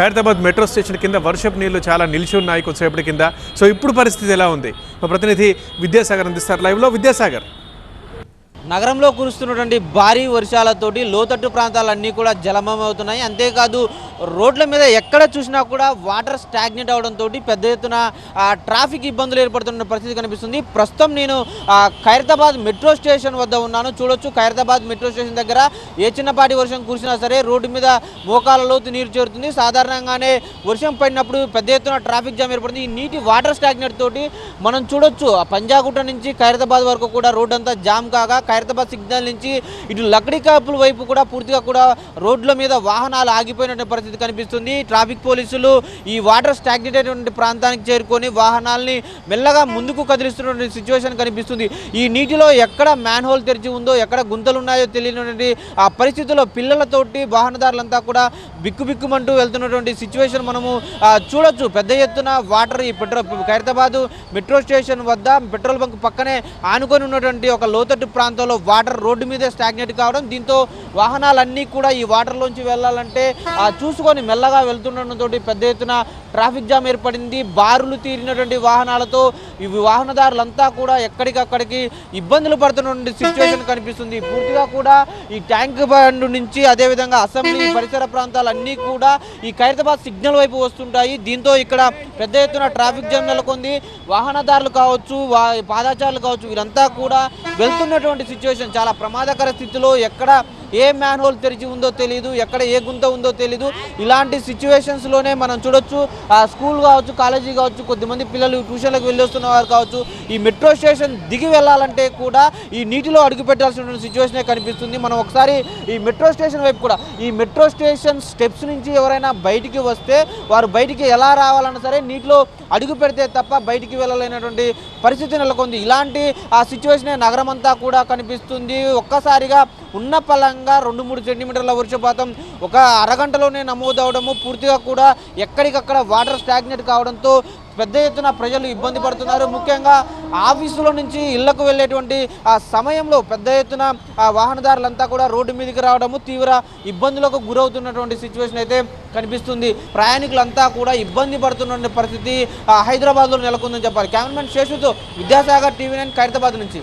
Hyderabad metro station కింద వర్షపు నీళ్ళు చాలా నిలిచి ఉన్నాయి కొద్దిసేపటి కింద. సో ఇప్పుడు పరిస్థితి ఎలా ఉంది? మా ప్రతినిధి విద్యాసాగర్ అందిస్తారు. లైవ్లో విద్యాసాగర్. నగరంలో కురుస్తున్నటువంటి భారీ వర్షాలతోటి లోతట్టు ప్రాంతాలన్నీ కూడా జలమయం అవుతున్నాయి అంతేకాదు రోడ్ల మీద ఎక్కడ చూసినా కూడా వాటర్ స్టాగ్నెట్ అవడంతో పెద్ద ఎత్తున ట్రాఫిక్ ఇబ్బందులు ఏర్పడుతున్న పరిస్థితి కనిపిస్తుంది. ప్రస్తుతం నేను ఖైరతాబాద్ మెట్రో స్టేషన్ వద్ద ఉన్నాను. చూడొచ్చు ఖైరతాబాద్ మెట్రో స్టేషన్ దగ్గర ఏ చిన్నపాటి వర్షం కురిసినా సరే రోడ్డు మీద మోకాల లోతు నీరు చేరుతుంది. సాధారణంగానే వర్షం పడినప్పుడు పెద్ద ఎత్తున ట్రాఫిక్ జామ్ ఏర్పడుతుంది. ఈ నీటి వాటర్ స్టాగ్నెట్ తోటి మనం చూడొచ్చు ఆ పంజాగుట్ట నుంచి ఖైరతాబాద్ వరకు కూడా రోడ్ అంతా జామ్ కాగా ఖైరతాబాద్ సిగ్నల్ నుంచి ఇటు లక్డీ కాపుల వైపు కూడా పూర్తిగా కూడా రోడ్ల మీద వాహనాలు ఆగిపోయినటువంటి పరిస్థితి కనిపిస్తుంది. ట్రాఫిక్ పోలీసులు ఈ వాటర్ స్టాగ్నేట్ అయినటువంటి ప్రాంతానికి చేరుకొని వాహనాల్ని మెల్లగా ముందుకు కదిలిస్తున్నటువంటి సిచ్యువేషన్ కనిపిస్తుంది. ఈ నీటిలో ఎక్కడ మ్యాన్ హోల్ తెరిచి ఉందో ఎక్కడ గుంతలు ఉన్నాయో తెలియనటువంటి ఆ పరిస్థితుల్లో పిల్లలతోటి వాహనదారులంతా కూడా బిక్కుబిక్కుమంటూ వెళ్తున్నటువంటి సిచ్యువేషన్ మనము చూడొచ్చు. పెద్ద ఎత్తున వాటర్ ఈ పెట్రోల్ ఖైరతాబాద్ మెట్రో స్టేషన్ వద్ద పెట్రోల్ బంక్ పక్కనే ఆనుకొని ఉన్నటువంటి ఒక లోతట్టు ప్రాంతంలో వాటర్ రోడ్డు మీదే స్టాగ్నేట్ కావడం దీంతో వాహనాలన్నీ కూడా ఈ వాటర్లోంచి వెళ్ళాలంటే ఆ చూసుకొని మెల్లగా వెళ్తుండటంతో పెద్ద ఎత్తున ట్రాఫిక్ జామ్ ఏర్పడింది. బారులు తీరినటువంటి వాహనాలతో ఇవి వాహనదారులంతా కూడా ఎక్కడికక్కడికి ఇబ్బందులు పడుతున్నటువంటి సిచ్యువేషన్ కనిపిస్తుంది. పూర్తిగా కూడా ఈ ట్యాంక్ బండ్ నుంచి అదేవిధంగా అసెంబ్లీ పరిసర ప్రాంతాలన్నీ కూడా ఈ ఖైరతాబాద్ సిగ్నల్ వైపు వస్తుంటాయి. దీంతో ఇక్కడ పెద్ద ఎత్తున ట్రాఫిక్ జామ్ నెలకొంది. వాహనదారులు కావచ్చు పాదాచారులు కావచ్చు వీరంతా కూడా వెళ్తున్నటువంటి సిచ్యువేషన్ చాలా ప్రమాదకర స్థితిలో ఎక్కడ ఏ మ్యాన్ హోల్ తెరిచి ఉందో తెలియదు ఎక్కడ ఏ గుంత ఉందో తెలియదు ఇలాంటి సిచ్యువేషన్స్లోనే మనం చూడొచ్చు. ఆ స్కూల్ కావచ్చు కాలేజీ కావచ్చు కొద్దిమంది పిల్లలు ట్యూషన్లకు వెళ్ళొస్తున్న వారు కావచ్చు ఈ మెట్రో స్టేషన్ దిగి వెళ్ళాలంటే కూడా ఈ నీటిలో అడుగు పెట్టాల్సిన సిచ్యువేషనే కనిపిస్తుంది. మనం ఒకసారి ఈ మెట్రో స్టేషన్ వైపు కూడా ఈ మెట్రో స్టేషన్ స్టెప్స్ నుంచి ఎవరైనా బయటికి వస్తే వారు బయటికి ఎలా రావాలన్నా సరే నీటిలో అడుగు పెడితే తప్ప బయటికి వెళ్ళలేనటువంటి పరిస్థితి నెలకొంది. ఇలాంటి ఆ సిచ్యువేషనే నగరం అంతా కూడా కనిపిస్తుంది. ఒక్కసారిగా ఉన్న పలంగా రెండు మూడు సెంటీమీటర్ల వర్షపాతం ఒక అరగంటలోనే నమోదవడము పూర్తిగా కూడా ఎక్కడికక్కడ వాటర్ స్టాగ్నెట్ కావడంతో పెద్ద ఎత్తున ప్రజలు ఇబ్బంది పడుతున్నారు. ముఖ్యంగా ఆఫీసుల నుంచి ఇళ్ళకు వెళ్ళేటువంటి ఆ సమయంలో పెద్ద ఎత్తున వాహనదారులంతా కూడా రోడ్డు మీదకి రావడము తీవ్ర ఇబ్బందులకు గురవుతున్నటువంటి సిచ్యువేషన్ అయితే కనిపిస్తుంది. ప్రయాణికులంతా కూడా ఇబ్బంది పడుతున్న పరిస్థితి హైదరాబాద్లో నెలకొందని చెప్పాలి. కెమెరామెన్ శేషుతో విద్యాసాగర్ టీవీ నైన్ ఖైరతాబాద్ నుంచి.